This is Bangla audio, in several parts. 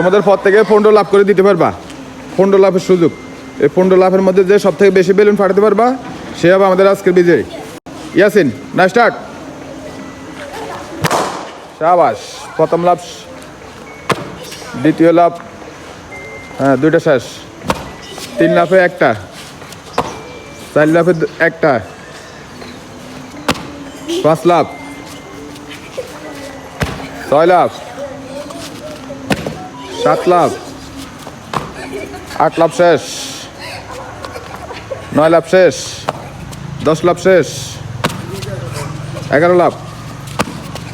তোমাদের পর থেকে পনেরো লাভ করে দিতে পারবা। পনেরো লাভের সুযোগ। এই পনেরো লাভের মধ্যে যে সব থেকে বেশি বেলুন ফাটাতে পারবা, সে হবে আমাদের আজকের বিজয়ী। ইয়াসিন, না স্টার্ট? সাবাস, প্রথম লাভ, দ্বিতীয় লাভ হ্যাঁ দুইটা শেষ। তিন লাফে একটা। চার লাফে একটা। পাঁচ লাভ। ছয় লাভ। সাত লাভ। আট লাভ শেষ। নয় লাভ শেষ। দশ লাভ শেষ। এগারো লাভ।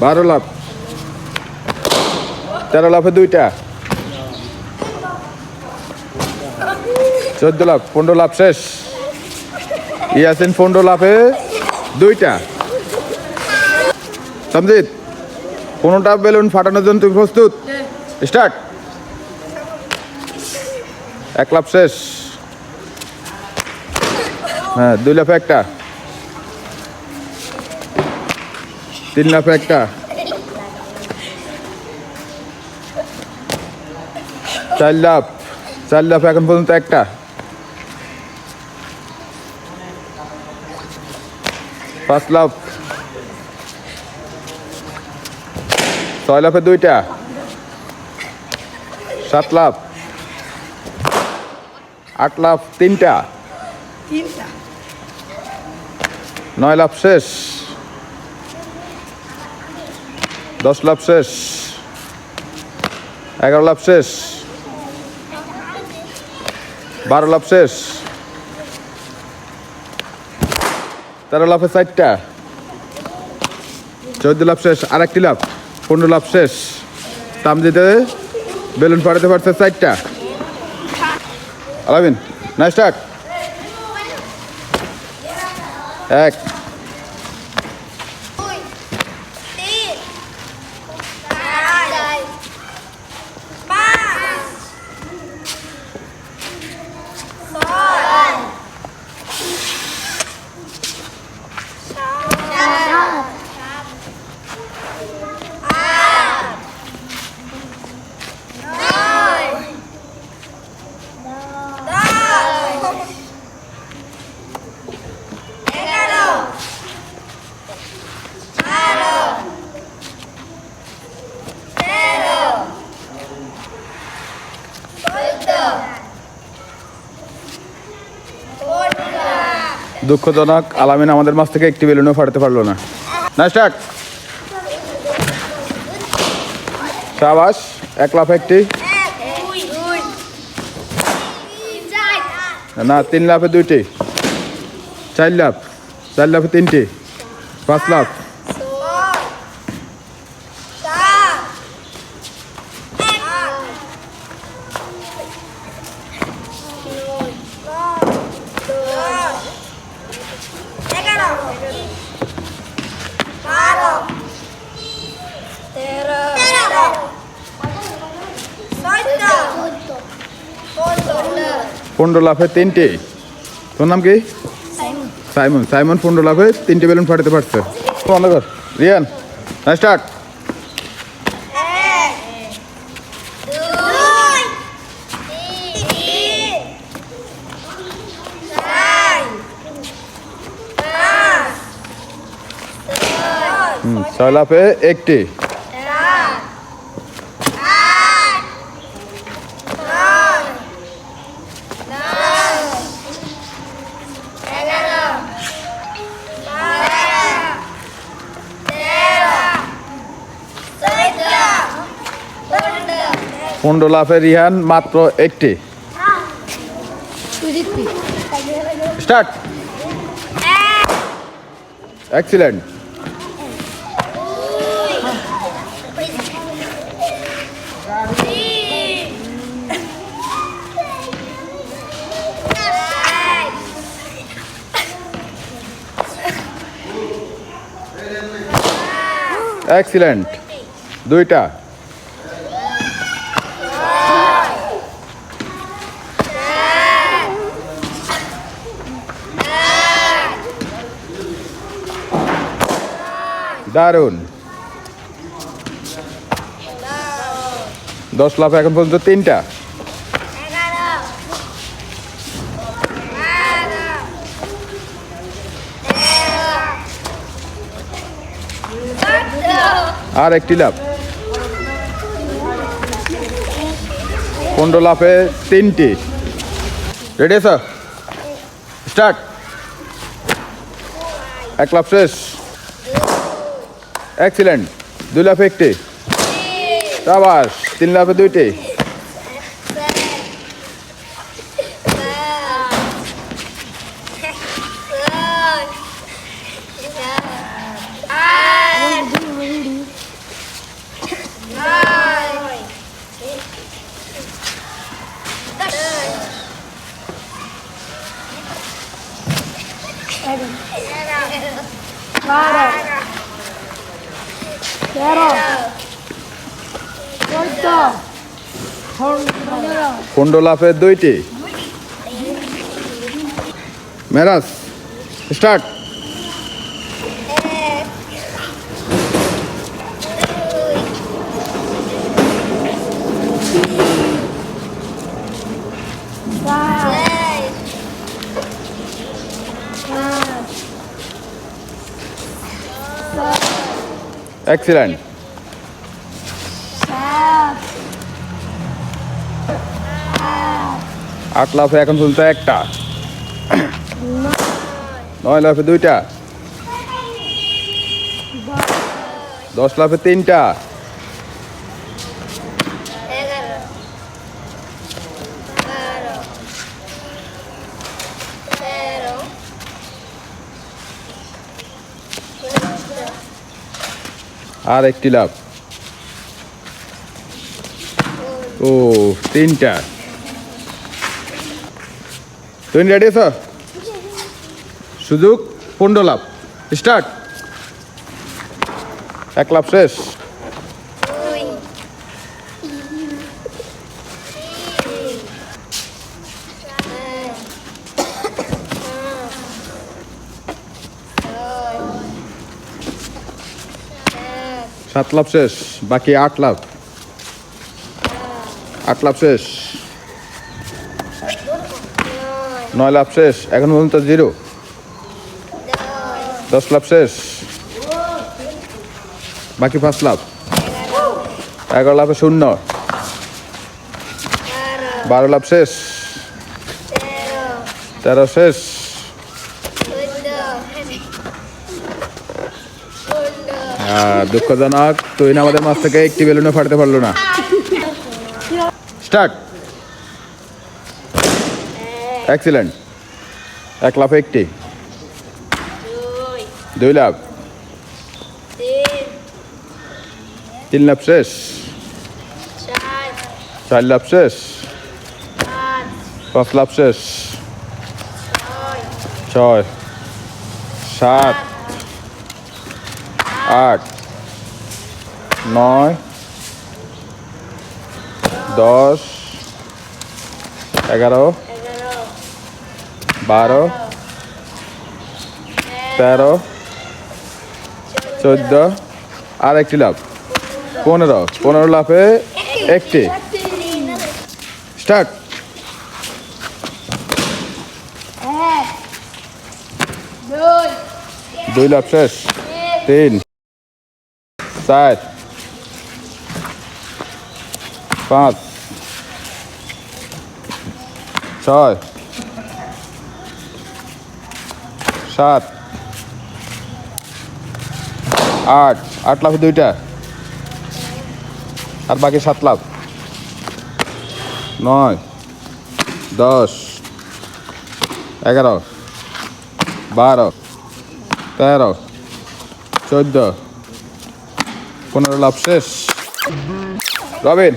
বারো লাভ। তেরো লাফে দুইটা। চোদ্দ লাভ পনেরো লাভ শেষ। ইয়াসিন পনেরো লাফে দুইটা। সমজিৎ কোনোটা বেলুন ফাটানোর জন্য তুমি প্রস্তুত? স্টার্ট। এক লাভ শেষ। হ্যাঁ দুই লাফে একটা। তিন লাফে একটা। চার লাভ চার লাফ এখন পর্যন্ত একটা। পাঁচ লাভ ছয় লাফে দুইটা। সাত লাভ আট লাভ তিনটা। নয় লাভ শেষ। দশ লাভ শেষ। এগারো লাভ শেষ। বারো লাভ শেষ। তেরো লাফে চারটা। চোদ্দ লাভ শেষ। আর একটি লাভ পনেরো লাভ শেষ। তামজিতে বেলুন ফাটাতে পারছে চারটা। আলামিন না স্টার্ট এক দুই তিন চার পাঁচ ছয় সাত আট নয় দশ এগারো বারো তেরো চোদ্দ পনেরো দুঃখজনক, আলামিন আমাদের মাছ থেকে একটি বেলুনও ফাটাতে পারল না। না সাবাস, এক লাফ একটি। না, তিন লাফে দুইটি। চার লাফ, চার লাফে তিনটি। পাঁচ লাফ ছয় সাত আট নয় দশ এগারো বারো তেরো পনেরো লাফে তিনটে। তোর নাম কি? সাইমন। সাইমন। পনেরো লাফে তিনটে বেলুন ফাটাতে পারছে। রিয়ান না স্টার্ট এক দুই তিন চার পাঁচ ছয় ছয় লাফে একটি। পনেরো লাফে রিহান মাত্র একটি। স্টার্ট। এক্সিলেন্ট তিন এক্সিলেন্ট দুইটা। দারুণ। দশ লাভ এখন পর্যন্ত তিনটা এগারো বারো তেরো চোদ্দ আর একটি লাভ পনেরো লাফে তিনটি। রেডি স্যার স্টার্ট এক লাফ শেষ। এক্সিলেন্ট দুই লাফে একটি। সাবাস। তিন লাফে দুইটি। তেরো। চোদ্দ। পনেরো দুইটি। মেরাজ স্টার্ট। এক্সিলেন্ট আট লাফে এখন চলছে একটা। নয় লাফে দুইটা। দশ লাফে তিনটা। আর একটি লাভ। ও, তিনটা। তুমি রেডি আছো? সুযোগ, পনেরো লাভ। স্টার্ট এক লাভ শেষ। সাত লাভ শেষ, বাকি আট লাভ। আট লাভ শেষ। নয় লাভ শেষ, এখন পর্যন্ত জিরো। দশ লাভ শেষ। বাকি পাঁচ লাভ। এগারো লাভে শূন্য। বারো লাভ শেষ। তেরো শেষ। দুঃখজনক। তুই না আমাদের মাছ থেকে একটি বেলুনও ফাটতে পারল না। স্টার্ট। এক্সিলেন্ট এক লাফ একটি। দুই লাভ তিন লাভ শেষ। চার লাভ শেষ। পাঁচ লাভ শেষ। ছয়। সাত। আট নয় দশ এগারো বারো তেরো চোদ্দ আর একটি লাভ পনেরো পনেরো লাফে একটি। স্টার্ট। দুই দুই লাভ শেষ তিন চার পাঁচ ছয় সাত আট আট লাফে দুইটা। আর বাকি সাত লাভ। নয়, দশ, এগারো, বারো, তেরো, চোদ্দ পনেরো লাভ শেষ। Robin,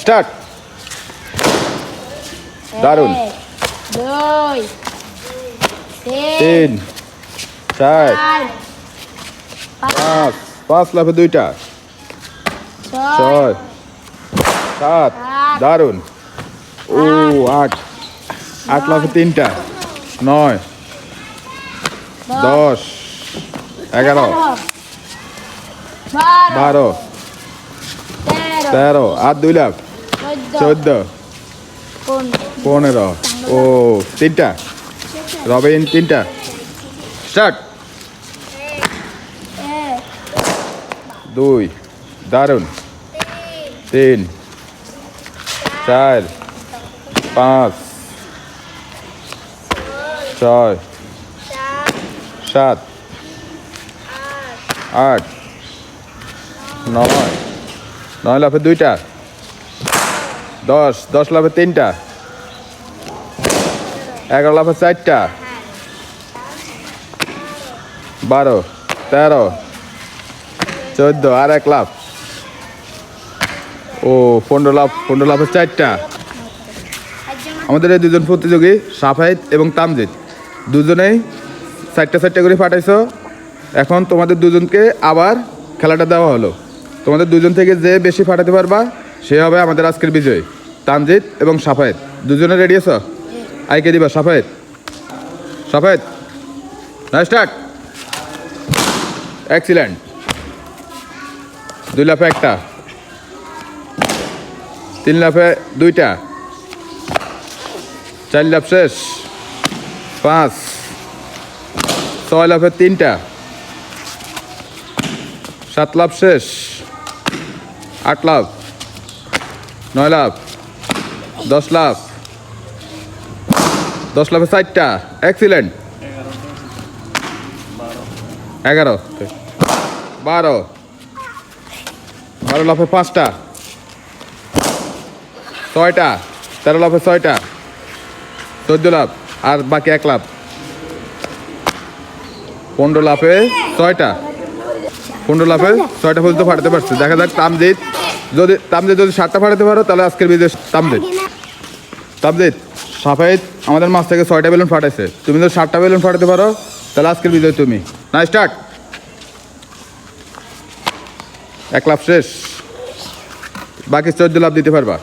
start. দুই তিন, চার, পাঁচ। পাঁচ লাফে দুইটা। ছয়, সাত। দারুণ। ও, আট। আট লাফে তিনটা। নয়, দশ, এগারো। বারো। তেরো। আর দুই লাখ? চোদ্দ। পনেরো। ও তিনটা? রবিন তিনটা? স্টার্ট। দুই। দারুণ। তিন। চার। পাঁচ। ছয়। সাত। আট। নয়। নয় লাফে দুইটা। দশ। দশ লাফে তিনটা। এগারো লাফে চারটা। বারো। তেরো। চোদ্দ। আর এক লাফ। ও, পনেরো লাফ, পনেরো লাফে চারটা। আমাদের এই দুজন প্রতিযোগী সাফাইত এবং তামজিদ। দুজনেই চারটা চারটা করে ফাটাইছো। এখন তোমাদের দুজনকে আবার খেলাটা দেওয়া হলো। তোমাদের দুজন থেকে যে বেশি ফাটাতে পারবা সে হবে আমাদের আজকের বিজয়। তামজিদ এবং সাফায়েত। দুজনে রেডি আছো? আইকে দিবা সাফায়েত। সাফায়েত না স্টার্ট এক্সিলেন্ট দুই লাফে একটা। তিন লাফে দুইটা। চার লাফ শেষ। পাঁচ। ছয় লাফে তিনটা। সাত লাফ শেষ। আট লাফ নয় লাফ দশ লাফ দশ লাফে চারটা এক্সিলেন্ট এগারো, বারো বারো লাফে পাঁচটা, ছয়টা, তেরো লাফে ছয়টা, চোদ্দ লাভ, আর বাকি এক লাভ। পনেরো লাফে ছয়টা। পনেরো লাফে ছয়টা পর্যন্ত ফাটাতে পারছে। দেখা যাক তামজিৎ, যদি তামজিৎ যদি সাতটা ফাটাতে পারো, তাহলে আজকের বিদেশ তামজিৎ। তামজিৎ সাফাইত আমাদের মাছ থেকে ছয়টা বেলুন ফাটাইছে। তুমি যদি সাতটা বেলুন ফাটাতে পারো, তাহলে আজকের বিজয় তুমি। না স্টার্ট এক লাভ শেষ। বাকি চোদ্দ লাভ দিতে পারবা।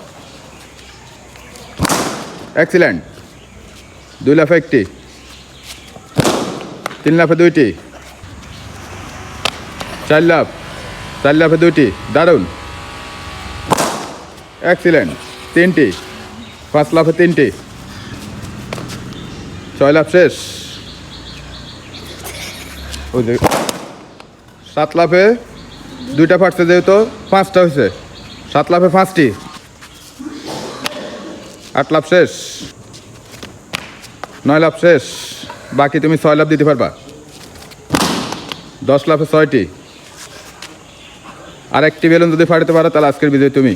এক্সিলেন্ট দুই লাফে একটি। তিন লাফে দুইটি। চার লাফ, চার লাফে দুইটি, দারুণ। এক্সিলেন্ট তিনটি, পাঁচ লাফে তিনটি। ছয় লাফ শেষ। সাত লাফে দুইটা ফাটছে যেহেতু, পাঁচটা হয়েছে। সাত লাফে পাঁচটি। আট লাভ শেষ। নয় লাভ শেষ। বাকি তুমি ছয় লাভ দিতে পারবা। দশ লাফে ছয়টি। আর একটি বেলুন যদি ফাটাতে পারো, তাহলে আজকের বিজয় তুমি।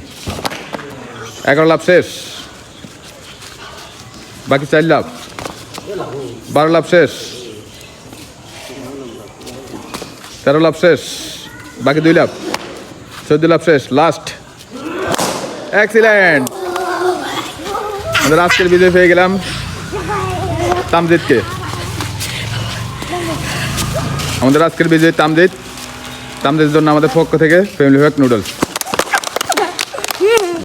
এগারো লাভ শেষ। বাকি চার লাভ। বারো লাভ শেষ। তেরো লাভ শেষ। বাকি দুই লাভ। চোদ্দ লাভ শেষ। লাস্ট এক্সিলেন্ট আমাদের আজকের বিজয় পেয়ে গেলাম তামজিৎকে আমাদের আজকের বিজয় তামজিদ। তামজিদের জন্য আমাদের পক্ষ থেকে ফ্যামিলি প্যাক নুডলস